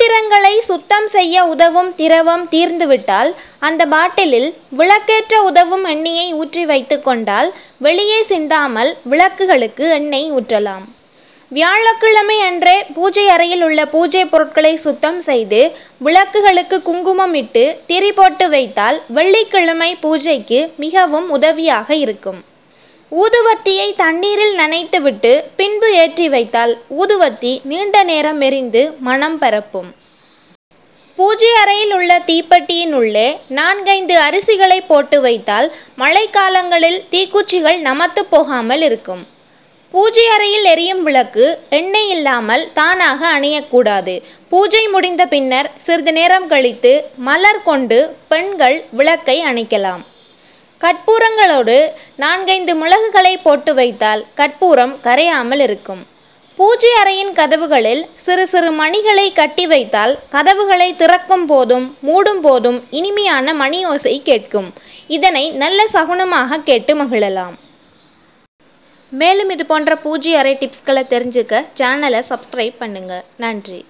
பாத்திரங்களை சுத்தம் செய்ய உதவும் திரவம் தீர்ந்துவிட்டால் அந்த பாட்டிலில் விளக்கேற்ற உதவும் எண்ணெயை ஊற்றி வைத்துக் கொண்டால் வெளியே சிந்தாமல் விளக்குகளுக்கு எண்ணெய் ஊற்றலாம். வியாழக்கிழமை அன்றே பூஜை அறையில் உள்ள பூஜை பொருட்களை சுத்தம் செய்து விளக்குகளுக்கு குங்குமம் இட்டு திரி போட்டு வைத்தால் வெள்ளிக்கிழமை பூஜைக்கு மிகவும் உதவியாக இருக்கும். ஊதுவத்தியை தண்ணீரில் நனைத்துவிட்டு பின்பு ஏற்றி வைத்தால் ஊதுவத்தி நீண்ட நேரம் எரிந்து மனம் பரப்பும். பூஜை அறையில் உள்ள தீப்பெட்டியின் உள்ளே நான்கைந்து அரிசிகளை போட்டு வைத்தால் மழைக்காலங்களில் தீக்குச்சிகள் நமத்து போகாமல் இருக்கும். பூஜை அறையில் எரியும் விளக்கு எண்ணெய் இல்லாமல் தானாக அணையக்கூடாது. பூஜை முடிந்த பின்னர் சிறிது நேரம் கழித்து மலர் கொண்டு பெண்கள் விளக்கை அணைக்கலாம். கற்பூரங்களோடு நான்கைந்து மிளகுகளை போட்டு வைத்தால் கற்பூரம் கரையாமல் இருக்கும். பூஜை அறையின் கதவுகளில் சிறு சிறு மணிகளை கட்டி வைத்தால் கதவுகளை திறக்கும் போதும் மூடும் போதும் இனிமையான மணி ஓசை கேட்கும். இதனை நல்ல சகுனமாக கேட்டு மகிழலாம். மேலும் இது போன்ற பூஜை அறை டிப்ஸ்களை தெரிஞ்சுக்க சேனலை சப்ஸ்கிரைப் பண்ணுங்க. நன்றி.